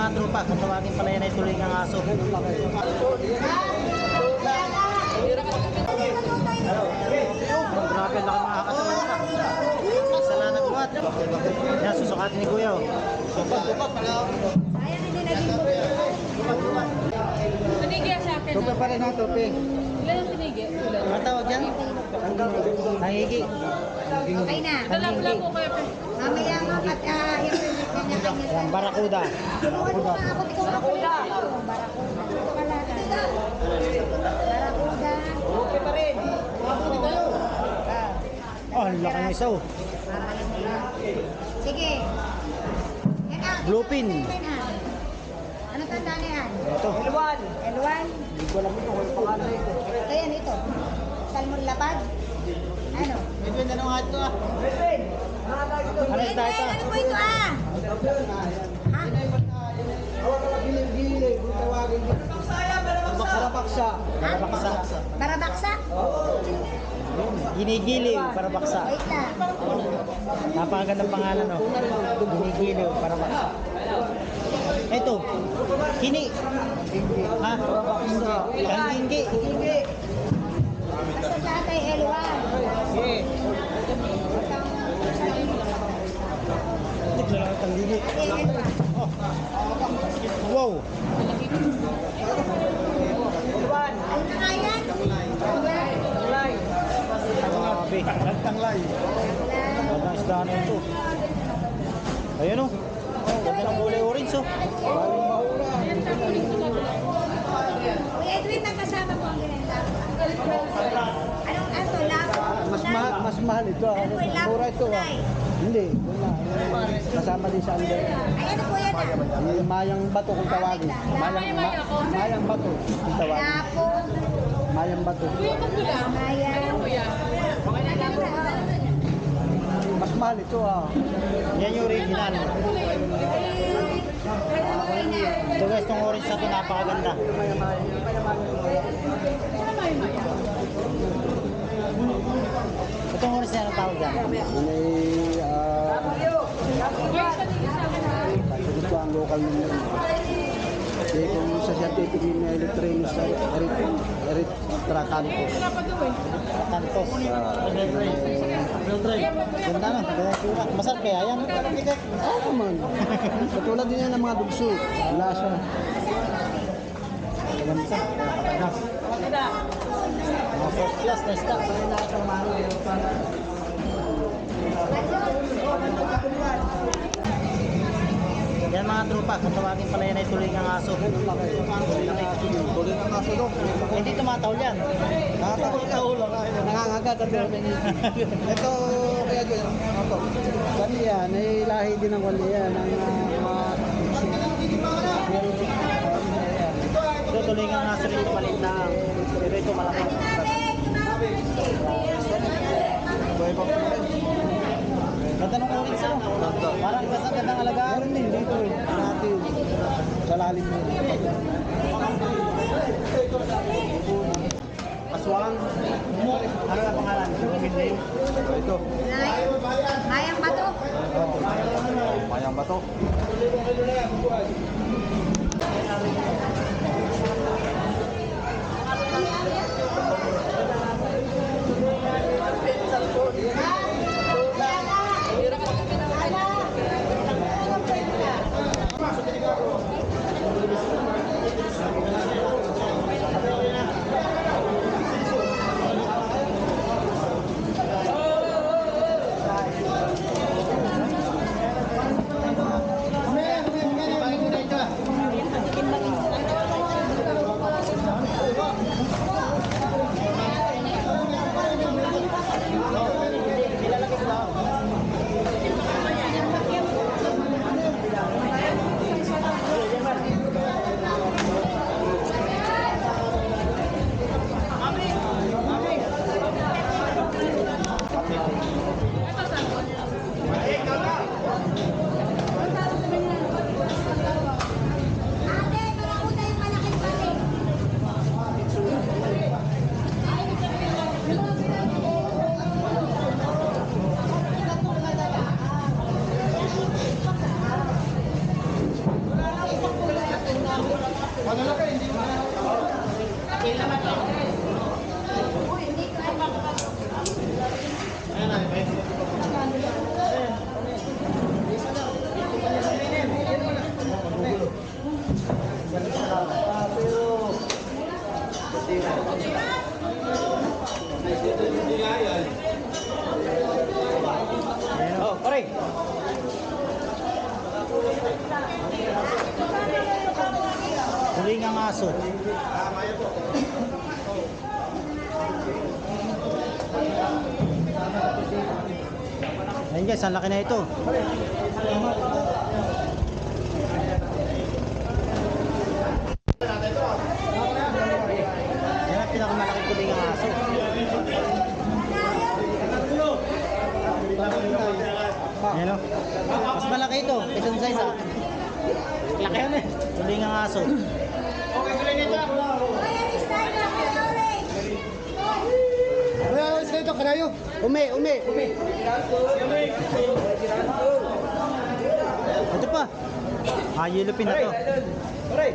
mga tropa, kung tawagin pala yan ay tuloy ng aso. Oh, grabe, laki mga katawan nila. Isa na nagbuhat. Yan, susukatin ni Kuya. oh. Sayang hindi naging Pinigyan sa akin. Tupa pa rin na, tupi. Ilan ang pinigyan? Ano tawag yan? Nangigi. Okay na. Dala ko lang po kayo. Mamaya nga at yung kanya-kanya. Yan, barakuda. Barakuda. Barakuda. Barakuda. Barakuda. Okay pa rin. Oh, ang laki ng isa oh. Sige. Yan. Bluepin. Yan ah. Ano tanda na yan? Ito. L1. L1. Hindi ko alam ito pangalan ito. Ito yan, ito. Salmon lapad. Ano? Ito yung tanong ito ah. Ano isda ito? Ano po ito ah? Ha? Barabaksa. Barabaksa. Barabaksa? Ginigiliw, barabaksa. Wait lang. Napakagandang pangalan oh. Ginigiliw, barabaksa. Ito. Kini. Ha? Kanggingi. Basta lahat ay L1. Kanggingi. Ay, L1. Oh. Wow. Ano. Nagtanglay. Gandang isda na ito. Ayun oh. Oh, ganda ng kulay orange oh. Kuya Edwin, nakasama ko ang ganyan Anong ato? Mas mahal, mas mahal ito. ah. Ano? Mura ito. ah. Hindi. Kasama din sa under. Ay, ano po yan? Yung mayang bato kung tawagin. Mayang, ma, mayang bato kung tawagin. Lapo. Mayang bato. Maya. Mas mahal ito ah. Yan yung original. Ito guys, itong orange na ito napakaganda. Itong orange na yan, ang tawag yan. Yun ay, ah, sabi ko ang local name yun. Kasi kung sa certificate na Erit Tracantos. Kantos. Ganda na. Masarap kaya yan. Oo naman. Katulad din yan ng mga dugso. Lasa. Ganda. Katagas. Mga first class na isda. Yan mga tropa, kung tawagin pala yan ay tuloy ng aso. Tuloy ng aso doon. Hindi tumataw yan. Nakakatawa lang ay nangangagat ang meron. Ito kaya dyan. Ito. Kani yan, ay lahi din ng wali yan. Ang Ito tuloy ng aso nito maliit na. Pero ito malaki. Ganda ng orange mo. Parang kasi gandang alagaan. Meron din dito eh. Natin. Sa lalim mo. Aswang. Ano na pangalan? Hindi. Ito. Mayang bato. Mayang bato. Tulingang guys, ang laki na ito. Yan ang pinakamalaking tulingang aso. Yan o. Mas malaki ito. Itong size ah. Laki yan eh. Tulingang aso. Kaya sa ito, kanayo. Umi, umi, umi. Ito pa. Ah, yellow pin na to. Pare.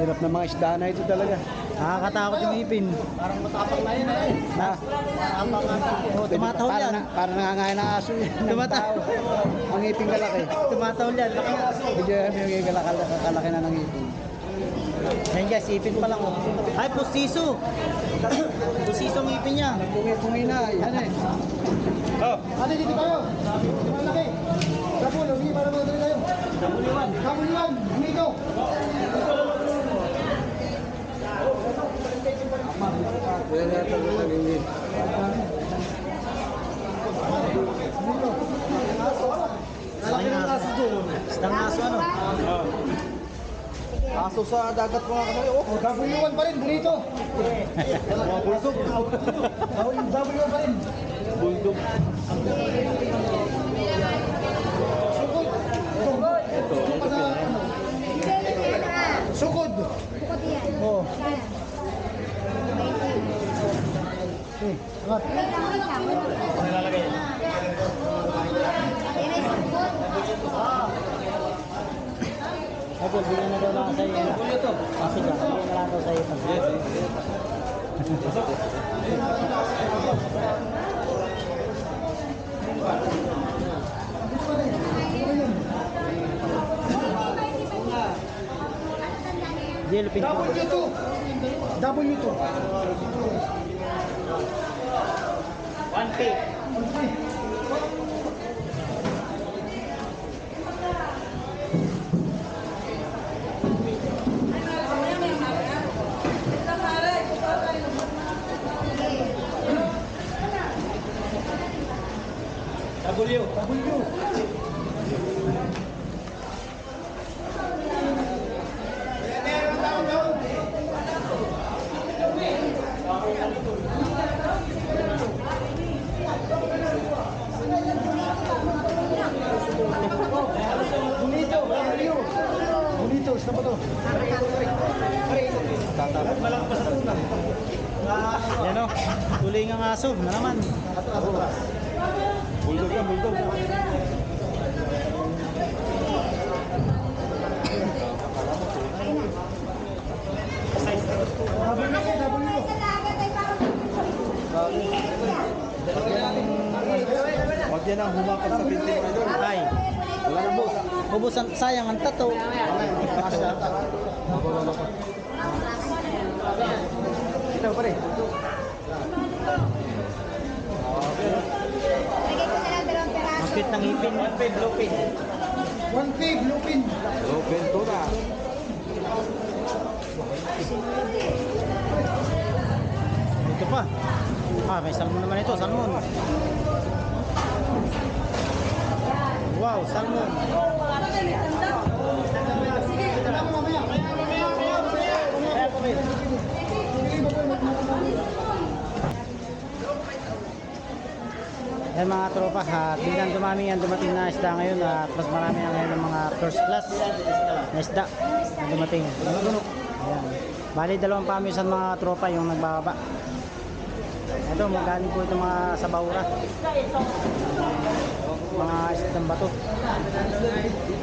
Hirap na mga isda na ito talaga. Nakakatakot yung ipin. Parang matapang na yun eh. Na, Oh, tumataol para, yan. na, para nangangain ng aso yun. ng Tumata- tao. Ang ipin kalaki. Tumataol yan. Laki ng aso. Medyo yung kalaki, kalaki na ng ipin. Yan guys, ipin pa lang. oh. Ay, pustiso. Pustiso ang ipin niya. Pungi-pungi na. Yan eh. Oh. Ate, dito tayo. Malaki. Kapul, humingi para mga tayo. Kapuliwan. Kapuliwan. Humingi Yan yata ko nagingin. Laki ng aso. Ano? Aso sa dagat mga kanayo. Oh, W1 pa rin, bonito. Bulldog. W1 pa rin. Bulldog. Sukod. Ito, ito Sukod. Oh. Eh, angat. Ay, po, bigyan na daw lang po. W2. W2. feet. Bonito, isa pa to. Malaki pa sa tuna. Yan o, tuloy ng aso na naman. Bulldog yan, bulldog. Huwag yan ang humakas sa idol. Ay, Wala na boss. Ubos ang sayang ang tato. Ito pare. Ang cute ng ipin. 1K blue pin. One pig, lupin. Lupin to na. Ito pa. Ah, may salmon naman ito, salmon. Wow, salmon. Yan mga tropa, ha, tingnan dumami yan dumating na isda ngayon at mas marami na ngayon ng mga first class na isda na dumating. Ayan. Bali dalawang pamisan mga tropa yung nagbababa. Ito, magaling po ito mga sabaura. Mga isdang bato.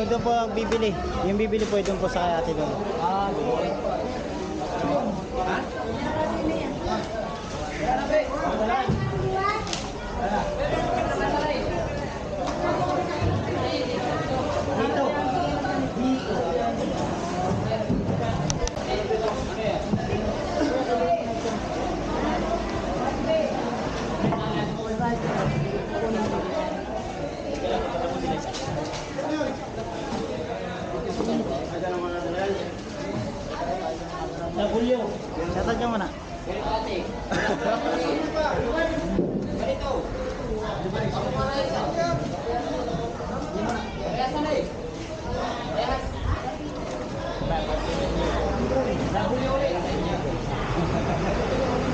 Yung doon po ang bibili. Yung bibili po doon po sa ate doon. Shoutout nyo muna.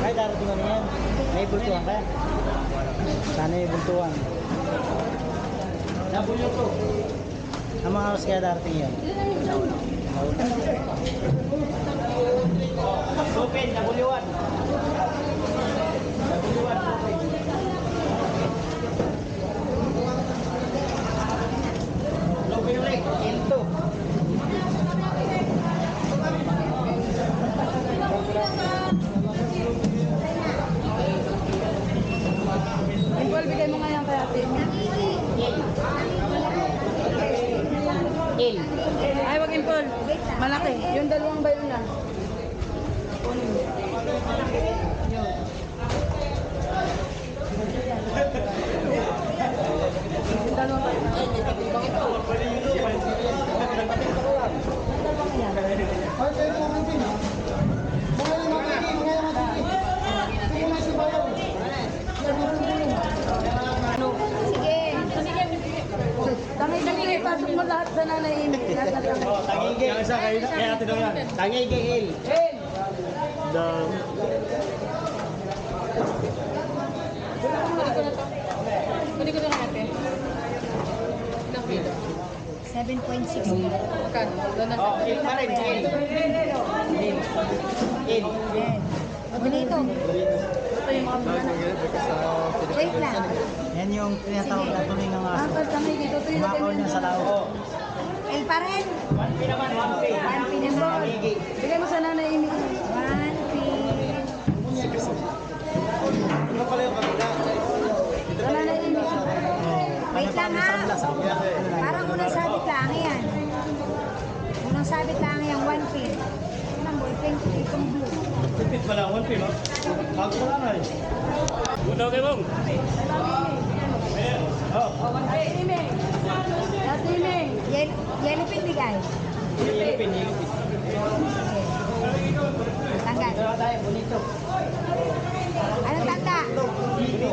Ay, darating ano yan. May bultuhan kaya. Sana may bultuhan. W to. Ang mga oras kaya darating yan. Open, W1. Open ulit, L2. Impol, bigay mo nga yan kay ate. L. Ay, wag impol. Malaki. Yung dalawang bayo na. Yung dalawang bayo na. Sige. Tangay kami, pasok mo lahat sa nanay Amy. Nasa lang. Tangigay. Yung isa kayo, kaya natin daw yan. Tangigay L. Daw. Kunin ko na kilo? 7.6. Magkano? Doon na. Oh, L pa rin. L. L. Yan. Bonito. Ito Wait lang. Yan yung tinatawag na tuloy ng aso. Apat kami dito. Kumakaw niya sa lao. Pa rin. 1P naman, 1P. 1P naman. Bigay mo sa nanay Amy. 1P. Sa nanay Amy. Wait lang ha. Parang unang sabit lang yan. Unang sabit lang yan, 1P. Yan ang ballpen ko, itong blue. Tipid pala, 1P, no? Bago pa lang eh. Udaw kay Bong. Oh, Ate Amy. Ate Amy. Yel yellow pin bigay. nilipin, nilipin. Tanggal. Anong tanda? Dito.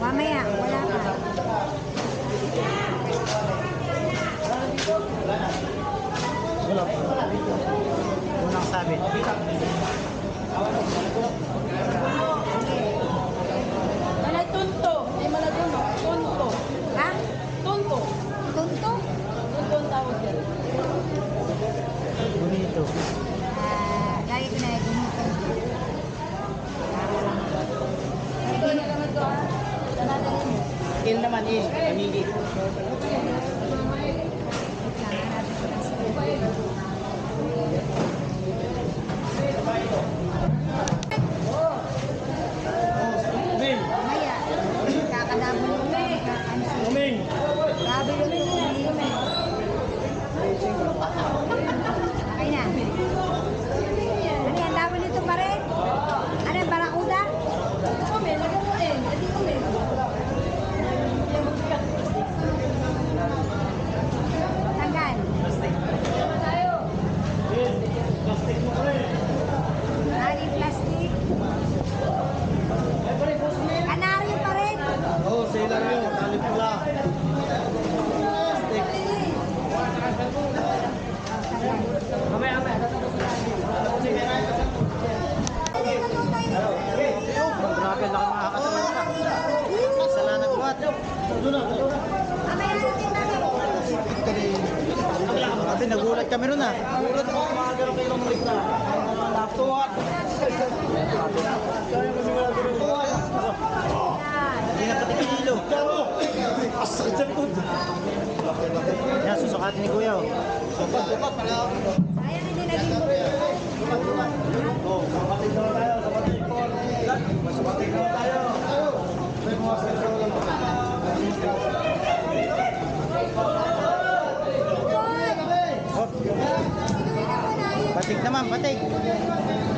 Mamaya, wala ka. Wala pa. Unang sabit. Nanay Tunto. May malaguno. Tunto. Ha? Tunto. Tunto? Tunto ang tawag yan. Bonito. Ah, lagi ko na yung gumito. Ito na naman to. ah. Sa nanay Amy. Il naman, il. Tangigay. Uming. Mamaya, kakadabo mo na kakansi. Uming. Sabi ko na yun. Okay na. Ano yan? Dabo nito pa rin? Ano yan? Barakuda? Kami, lagyan mo eh. Hindi kami. Meron na. Meron ako mga ganong kilong rig na. Tuwat. Hindi na pati kilo. Asal dyan po. Yan, susukatin ni Kuya. oh. Sayang hindi naging bulto. Oh, kapatid na tayo, kapatid. Kapatid na tayo. May mga sensor lang Patig naman,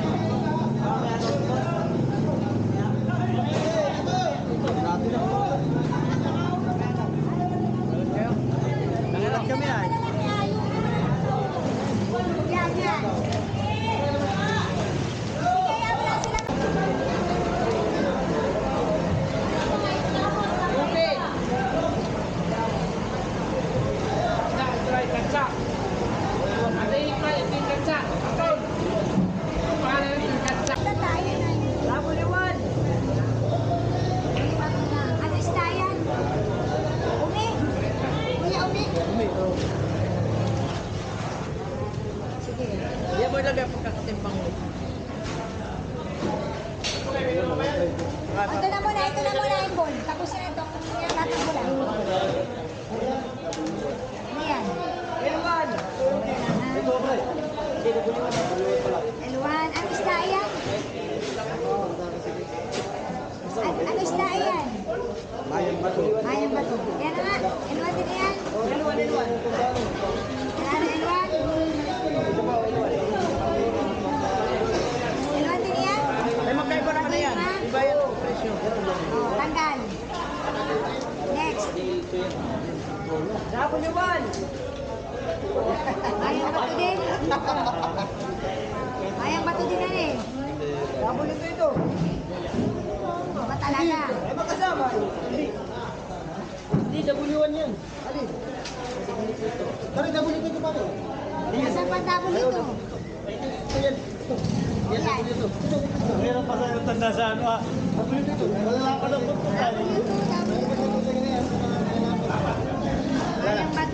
One. Ayang bato din. Ayang bato din na eh. Double ito ito. Ba talaga? Ay, makasama. Hindi. Hindi, W1 yan. Alin? Dari double ito ito pa rin. Nasaan pa double ito? Ito yan. Yan ang ito. Meron pa sa tanda sa ano ah. Double ito. Wala pa ng pagpunta. Double ito, double ito. Ayang bato.